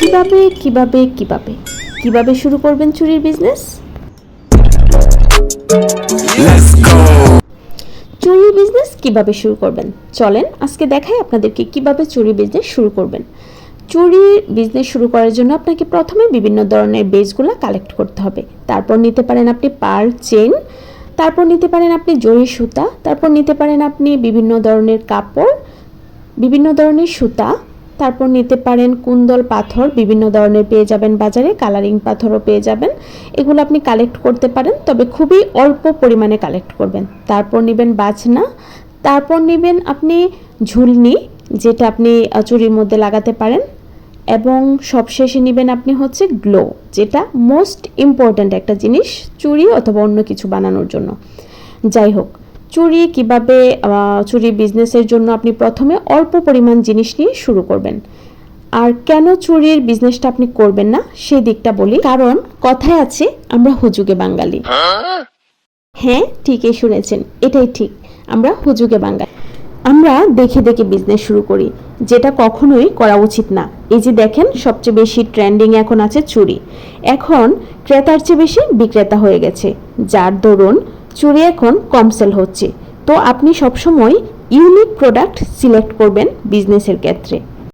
কীভাবে কীভাবে কীভাবে? কীভাবে শুরু করবেন চুরির বিজনেস চুরি বিজনেস কীভাবে শুরু করবেন? চলেন আজকে দেখাই আপনাদেরকে কীভাবে চুরি বিজনেস শুরু করবেন। চুরি বিজনেস শুরু করার জন্য আপনাকে প্রথমে বিভিন্ন ধরনের বেসগুলো কালেক্ট করতে হবে। তারপর নিতে পারেন আপনি পার চেন তারপর নিতে পারেন আপনি জরি সুতা, তারপর নিতে পারেন আপনি বিভিন্ন ধরনের কাপড়, বিভিন্ন ধরনের সুতা। তারপর নিতে পারেন কুন্দল পাথর। বিভিন্ন ধরনের পেয়ে যাবেন বাজারে, কালারিং পাথরও পেয়ে যাবেন। এগুলো আপনি কালেক্ট করতে পারেন, তবে খুবই অল্প পরিমাণে কালেক্ট করবেন। তারপর নেবেন বাজনা। তারপর নেবেন আপনি ঝুলনি, যেটা আপনি চুরির মধ্যে লাগাতে পারেন। এবং সবশেষে নেবেন আপনি হচ্ছে গ্লো, যেটা মোস্ট ইম্পর্ট্যান্ট একটা জিনিস চুড়ি অথবা অন্য কিছু বানানোর জন্য। যাই হোক চুরি কীভাবে চুরি বিজনেসের জন্য আপনি প্রথমে অল্প পরিমাণ জিনিস নিয়ে শুরু করবেন। আর কেন চুরির বিজনেসটা আপনি করবেন না সেই দিকটা বলি। কারণ কথায় আছে, আমরা হুজুগে বাঙালি। হ্যাঁ ঠিকই শুনেছেন, এটাই ঠিক, আমরা হুজুগে বাঙালি। আমরা দেখে দেখে বিজনেস শুরু করি, যেটা কখনোই করা উচিত না। এই যে দেখেন, সবচেয়ে বেশি ট্রেন্ডিং এখন আছে চুরি। এখন ক্রেতার চেয়ে বেশি বিক্রেতা হয়ে গেছে, যার দরুন চুরি এখন কম সেল হচ্ছে। তো আপনি সবসময় ইউনিক প্রোডাক্ট সিলেক্ট করবেন বিজনেসের ক্ষেত্রে।